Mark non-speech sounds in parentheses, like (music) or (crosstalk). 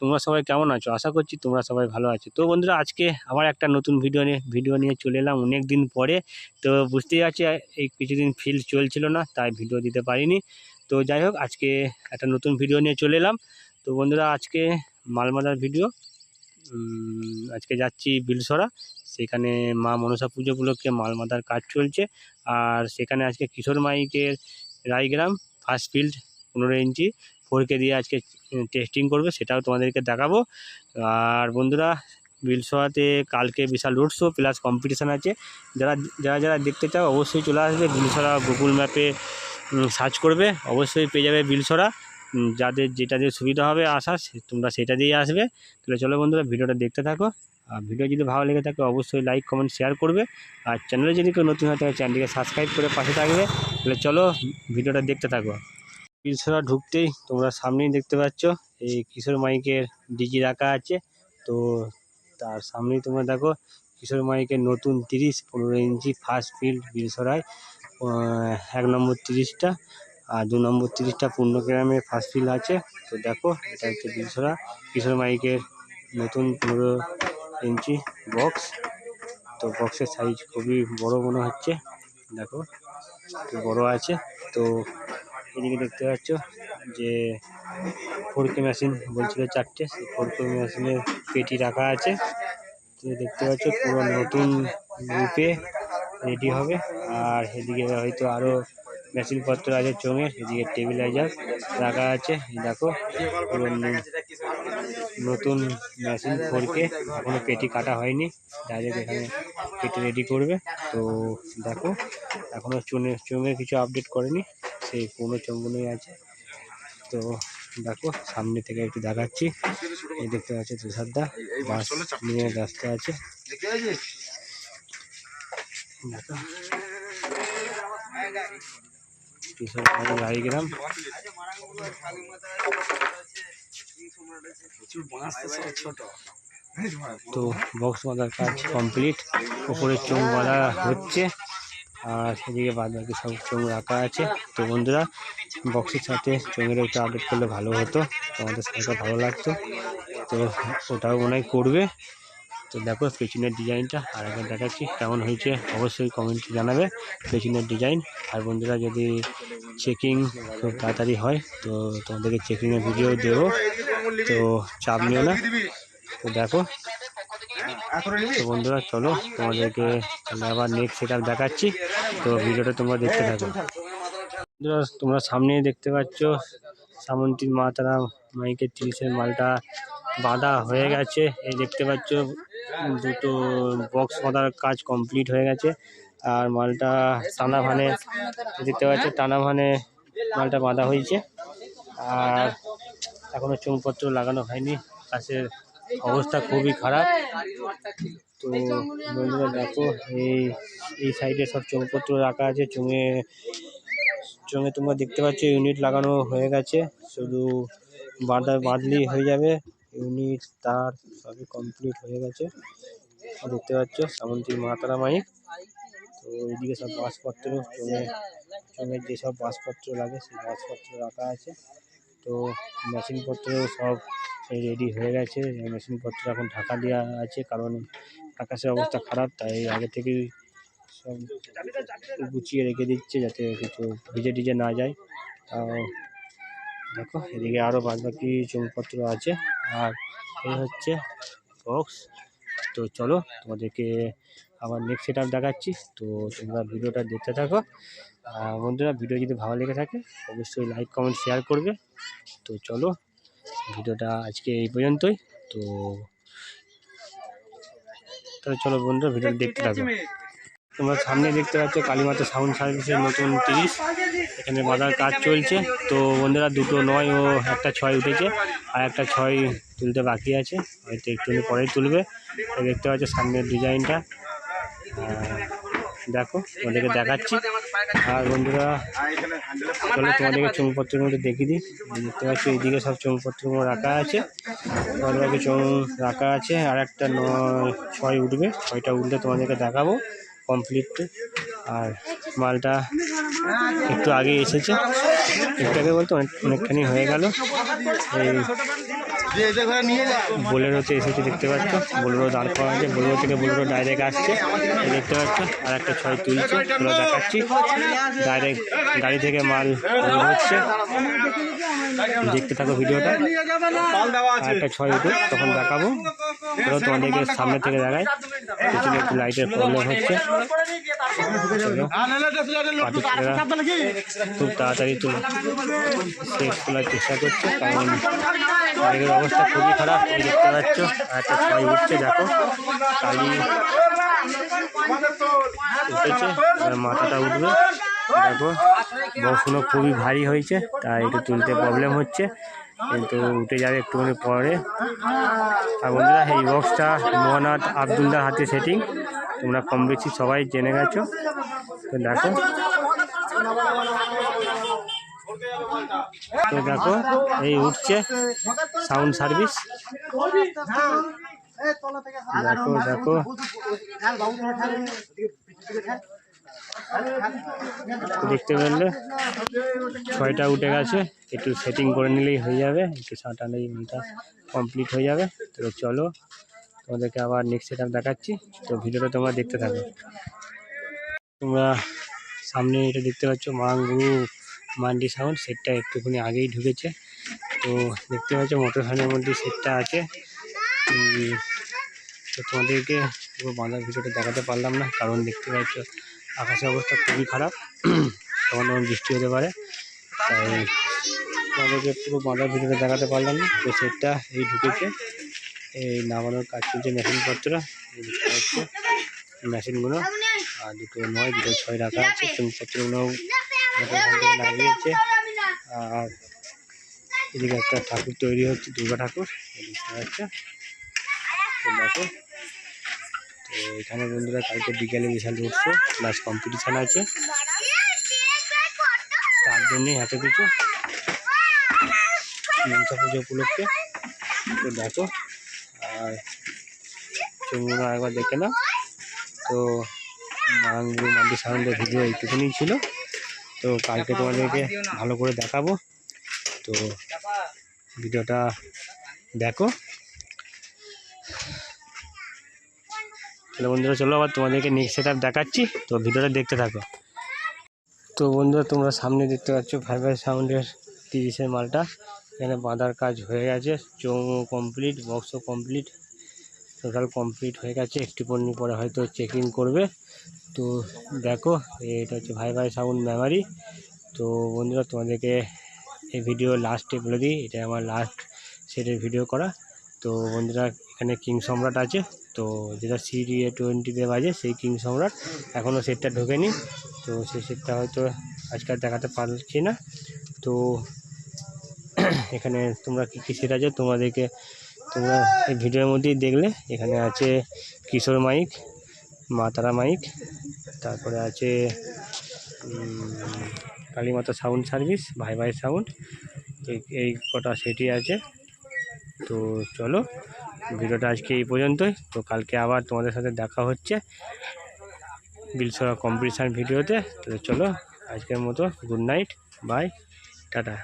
তোমরা সবাই কেমন আছো? আশা করছি তোমরা সবাই ভালো আছো। তো বন্ধুরা, আজকে আবার একটা নতুন ভিডিও নিয়ে ভিডিও নিয়ে চলে এলাম অনেক দিন পরে। তো বুঝতেই পারছি, এই কিছুদিন ফিল্ড চলছিল না, তাই ভিডিও দিতে পারিনি। তো যাই হোক, আজকে একটা নতুন ভিডিও নিয়ে চলে এলাম। তো বন্ধুরা, আজকে মালমাদার ভিডিও আজকে যাচ্ছি বিলসরা। সেখানে মা মনসা পুজো উপলক্ষে মালমাদার কাজ চলছে। আর সেখানে আজকে কিশোর মাইকের রায়গ্রাম ফার্স্ট ফিল্ড পনেরো ইঞ্চি। ফোরকে দিয়ে আজকে টেস্টিং করবে, সেটাও তোমাদেরকে দেখাবো। আর বন্ধুরা, বিলসোয়াতে কালকে বিশাল রোড শো প্লাস কম্পিটিশান আছে। যারা যারা যারা দেখতে চাও, অবশ্যই চলে আসবে। বিলসরা গুগল ম্যাপে সার্চ করবে। অবশ্যই পেয়ে যাবে বিলসরা যাদের, যেটা দিয়ে সুবিধা হবে আসার সে- তোমরা সেটা দিয়ে আসবে। তাহলে চলো বন্ধুরা, ভিডিওটা দেখতে থাকো। আর ভিডিও যদি ভালো লেগে থাকে, অবশ্যই লাইক কমেন্ট শেয়ার করবে। আর চ্যানেলে যদি কেউ নতুন হয়, তাহলে চ্যানেলটিকে সাবস্ক্রাইব করে পাশে থাকবে। তাহলে চলো ভিডিওটা দেখতে থাকো। পিলসরা ঢুকতেই তোমরা সামনেই দেখতে পাচ্ছ, এই কিশোর মাইকের ডিজি রাখা আছে। তো তার সামনেই তোমরা দেখো, কিশোর মাইকের নতুন তিরিশ, পনেরো ইঞ্চি ফার্স্ট ফিল্ড বিলসরায় এক নম্বর তিরিশটা আর দু নম্বর তিরিশটা পূর্ণ গ্রামে ফার্স্ট ফিল্ড আছে। তো দেখো, এটা হচ্ছে বিলসরা কিশোর মাইকের নতুন পনেরো ইঞ্চি বক্স তো বক্সের সাইজ খুবই বড় মনে হচ্ছে। দেখো, বড় আছে। তো এদিকে দেখতে পাচ্ছ যে ফোরকে মেশিন বলছিল চারটে, সেই ফোরকে মেশিনের পেটি রাখা আছে। তো দেখতে পাচ্ছ পুরো নতুন রূপে রেডি হবে। আর এদিকে হয়তো আরও মেশিনপত্র আছে চোঙের এদিকে টেবিলাইজার রাখা আছে। দেখো, পুরো নতুন মেশিন ফোরকে, এখনও পেটি কাটা হয়নি। ডাইরেক্ট এখানে পেটি রেডি করবে। তো দেখো এখনও চুনে চোঙের কিছু আপডেট করেনি। সেই পুরনো চোঙগুলোই আছে। তো দেখো সামনে থেকে একটু দেখাচ্ছি। এই দেখতে পাচ্ছি তুষারদা বাস নিয়ে ব্যস্ত আছে। দেখো তো বক্স বাঁধার কাজ কমপ্লিট উপরে চোখ বাঁধা হচ্ছে। আর সেদিকে বাদ বাকি সব চোখ রাখা আছে। তো বন্ধুরা বক্সের সাথে চোঙের একটু আপডেট করলে ভালো হতো। তোমাদের সাথে ভালো লাগতো তো ওটাও মনে করবে। তো দেখো পেছনের ডিজাইনটা, আর একবার দেখাচ্ছি কেমন হয়েছে। অবশ্যই কমেন্টে জানাবে পেছনের ডিজাইন। আর বন্ধুরা, যদি চেকিং খুব তাড়াতাড়ি হয়, তো তোমাদেরকে চেকিংয়ের ভিডিও দেবো। তো চাপ নিও না। তো দেখো তো বন্ধুরা চলো তোমাদেরকে তাহলে আবার নেক্সট সেট দেখাচ্ছি। তো ভিডিওটা তোমরা দেখতে থাকো। বন্ধুরা তোমরা সামনেই দেখতে পাচ্ছ সামন্তীর মা তারা মাইকের তিরিশের মালটা বাঁধা হয়ে গেছে। এই দেখতে পাচ্ছ দুটো বক্স বাঁধার কাজ কমপ্লিট হয়ে গেছে। আর মালটা টানা ভানে দেখতে পাচ্ছ টানা ভানে মালটা বাঁধা হয়েছে। আর এখনও চোঙপত্র লাগানো হয়নি কাছের অবস্থা খুবই খারাপ। তো বন্ধুরা দেখো এই এই সাইডে সব চোঙপত্র রাখা আছে চোঙে চোঙে তোমরা দেখতে পাচ্ছ ইউনিট লাগানো হয়ে গেছে শুধু বাঁধা বাঁধলেই হয়ে যাবে ইউনিট তার সবই কমপ্লিট হয়ে গেছে। দেখতে পাচ্ছ সামন্তীর মাতারা মাইক। তো এইদিকে সব বাসপত্র চোঙে চোঙের যেসব বাসপত্র লাগে সেই বাসপত্র রাখা আছে। তো মেশিনপত্র সব রেডি হয়ে গেছে। মেশিনপত্র এখন ঢাকা দেওয়া আছে, কারণ আকাশের অবস্থা খারাপ, তাই আগে থেকেই সব গুছিয়ে রেখে দিচ্ছে যাতে কিছু ভিজে টিজে না যায়। তাও দেখো, এদিকে আরও বাদ বাকি চোঙপত্র আছে। আর এই হচ্ছে বক্স তো চলো, তোমাদেরকে আবার নেক্সট সেট দেখাচ্ছি। তো তোমরা ভিডিওটা দেখতে থাকো। বন্ধুরা, ভিডিও যদি ভালো লেগে থাকে, অবশ্যই লাইক কমেন্ট শেয়ার করবে। তো চলো ভিডিওটা আজকে এই পর্যন্তই। তো তাহলে চলো বন্ধুরা ভিডিওটা দেখতে থাকো। তোমরা সামনে দেখতে পাচ্ছ কালীমাতা সাউন্ড সার্ভিসের নতুন তিরিশ। এখানে বাঁধার কাজ চলছে। তো বন্ধুরা দুটো নয় ও একটা ছয় উঠেছে। আর একটা ছয় তুলতে বাকি আছে। হয়তো একটু পরেই তুলবে। তো দেখতে পাচ্ছ সামনের ডিজাইনটা। দেখো তোমাদেরকে দেখাচ্ছি। আর বন্ধুরা, চলো তোমাদেরকে চোঙপত্রের মধ্যে দেখিয়ে দিই। দেখতে পাচ্ছ, এইদিকে সব চোঙপত্রগুলো রাখা আছে। বাকি চোঙ রাখা আছে, আর একটা নয় ছয় উঠবে। ছয়টা উঠলে তোমাদেরকে দেখাবো কমপ্লিট আর মালটা একটু আগে এসেছে। একটু আগে বলতে অনেক অনেকখানি হয়ে গেল। এই বোলেরোতে এসেছে দেখতে পাচ্ছ। বোলেরো দাঁড় করা আছে। বোলেরো থেকে বোলেরো ডাইরেক্ট আসছে। দেখতে পাচ্ছ আর একটা ছয় তুলছে। পুরো দেখাচ্ছি। ডাইরেক্ট গাড়ি থেকে মাল হচ্ছে। দেখতে থাকো ভিডিওটা। আর একটা ছয় উঠে তখন দেখাবো। পুরো তোমাদেরকে সামনে থেকে দেখায়। পিছনে একটু লাইটের প্রবলেম হচ্ছে। খুব তাড়াতাড়ি তুলে শেষ তোলার চেষ্টা করছে। কারণ অবস্থা খুবই খারাপ, এই দেখতে পাচ্ছ। আচ্ছা ছয় উঠছে, দেখো। কালি উঠেছে মাথাটা উঠবে। দেখো বক্সগুলো খুবই ভারী হয়েছে, তাই একটু তুলতে প্রবলেম হচ্ছে। কিন্তু উঠে যাবে একটুখানি পরে। আর বন্ধুরা, এই বক্সটা মোহনাথ আবদুল্লার হাতে সেটিং তোমরা কম বেশি সবাই জেনে গেছো। তো দেখো। তো দেখো, এই উঠছে সাউন্ড সার্ভিস দেখো দেখো। দেখতে পেলে ছয়টা উঠে গেছে, একটু সেটিং করে নিলেই হয়ে যাবে, একটু সাঁটালেই মালটা কমপ্লিট হয়ে যাবে। তো চলো, তোমাদেরকে আবার নেক্সট সেট দেখাচ্ছি। তো ভিডিওটা তোমরা দেখতে থাকো। তোমরা সামনে এটা দেখতে পাচ্ছ মাঙ্গুরু মান্ডি সাউন্ড, সেটটা একটুখানি আগেই ঢুকেছে। তো দেখতে পাচ্ছ, মোটর ভ্যানের মধ্যে সেটটা আছে। তো তোমাদেরকে পুরো বাঁধার ভিডিওটা দেখাতে পারলাম না, কারণ দেখতে পাচ্ছ, আকাশের অবস্থা খুবই খারাপ। তখন তখন বৃষ্টি হতে পারে। তাই তোমাদেরকে পুরো বাঁধার ভিডিওটা দেখাতে পারলাম না। তো সেটটা এই ঢুকেছে। এই নামানোর কাজ চলছে মেশিনপত্র। মেশিনগুলো, আর দুটো নয়, দুটো ছয় রাখা আছে। জিনিসপত্রগুলো লাগিয়েছে আর এদিকে একটা ঠাকুর তৈরি হচ্ছে দুর্গা ঠাকুর। তো দেখো তো এখানে বন্ধুরা কালকে বিকেলে বিশাল উৎসব প্লাস কম্পিটিশান আছে। তার জন্যই এত কিছু। মনসা পুজো উপলক্ষে। তো দেখো আর চুমুনা একবার দেখে নাও। তো মাঙ্গু মান্ডি সাউন্ডের ভিডিও এইটুকুনি ছিল। তো কালকে তোমাদেরকে ভালো করে দেখাবো। তো ভিডিওটা দেখো। তাহলে বন্ধুরা চলো আবার তোমাদেরকে নেক্সট সেট দেখাচ্ছি। তো ভিডিওটা দেখতে থাকো। তো বন্ধুরা তোমরা সামনে দেখতে পাচ্ছ ফাইবার সাউন্ডের তিরিশের মালটা। এখানে বাঁধার কাজ হয়ে গেছে। চৌমো কমপ্লিট বক্সও কমপ্লিট টোটাল কমপ্লিট হয়ে গেছে। একটি পণ্য পরে হয়তো চেকিং করবে। তো দেখো, এটা হচ্ছে ভাই ভাই সাউন্ড মেমারি তো বন্ধুরা, তোমাদেরকে এই ভিডিও লাস্টে বলে দিই এটা আমার লাস্ট সেটের ভিডিও করা। তো বন্ধুরা, এখানে কিং সম্রাট আছে, তো যেটা সিডি এ টোয়েন্টিতে বাজে সেই কিং সম্রাট। এখনও সেটটা ঢোকেনি, তো সেই সেটটা হয়তো আজকে আর দেখাতে পারছি না। তো (clears throat) এখানে তোমরা কী কী সেট আছে, তোমাদেরকে তোমরা এই ভিডিওর মধ্যেই দেখলে। এখানে আছে কিশোর মাইক মা তারা মাইক, তারপরে আছে কালীমাতা সাউন্ড সার্ভিস, ভাই ভাই সাউন্ড এই কটা সেটই আছে। তো চলো, ভিডিওটা আজকে এই পর্যন্তই। তো কালকে আবার তোমাদের সাথে দেখা হচ্ছে বিলসরা কম্পিটিশান ভিডিওতে। তো চলো, আজকের মতো গুড নাইট, বাই, টাটা।